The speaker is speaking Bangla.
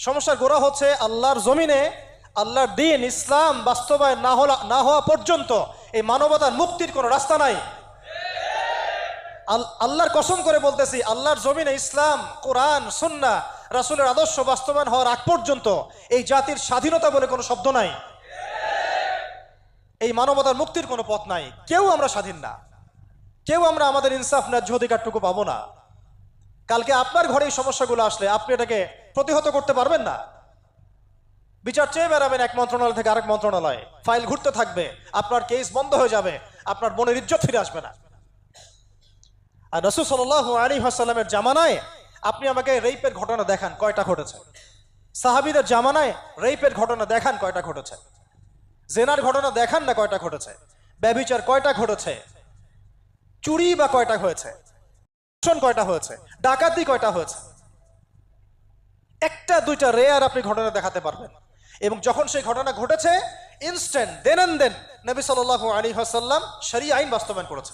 সমস্যার গোড়া হচ্ছে আল্লাহর জমিনে, আল্লাহর দিন ইসলাম বাস্তবায়ন না হলা, না হওয়া পর্যন্ত এই মানবতার মুক্তির কোনো রাস্তা নাই। আল- আল্লাহর কসম করে বলতেছি, আল্লাহর জমিনে ইসলাম, কোরআন সুন্না রাসূলের আদর্শ বাস্তবায়ন হওয়ার আগ পর্যন্ত এই জাতির স্বাধীনতা বলে কোনো শব্দ নাই। এই মানবতার মুক্তির কোনো পথ নাই। কেউ আমরা স্বাধীন না। কেউ আমরা আমাদের ইনসাফ, ন্যায্য অধিকারটুকু পাবো না। কালকে আপনার ঘরে এই সমস্যাগুলো আসলে আপনি এটাকে প্রতিহত করতে পারবেন না। বিচার চেয়ে বেড়াবেন এক মন্ত্রণালয় থেকে আরেক মন্ত্রণালয়ে। ফাইল ঘুরতে থাকবে, আপনার কেস বন্ধ হয়ে যাবে, আপনার বোনের ইজ্জত ফিরে আসবে না। আর রসুল সাল আলী হাসাল্লামের জামানায় আপনি আমাকে রেইপের ঘটনা দেখান, কয়টা ঘটেছে। সাহাবিদের জামানায় রেইপের ঘটনা দেখান, কয়টা ঘটেছে। জেনার ঘটনা দেখান না, কয়টা ঘটেছে। ব্যবিচার কয়টা ঘটেছে। চুরি বা কয়টা হয়েছে। ধর্ষণ কয়টা হয়েছে? ডাকাতি কয়টা হয়েছে? একটা, দুইটা রেয়ার আপনি ঘটনা দেখাতে পারবেন। এবং যখন সেই ঘটনা ঘটেছে ইনস্ট্যান্ট দেন দেন নবী সাল আলী হাসাল্লাম সারি আইন বাস্তবায়ন করেছে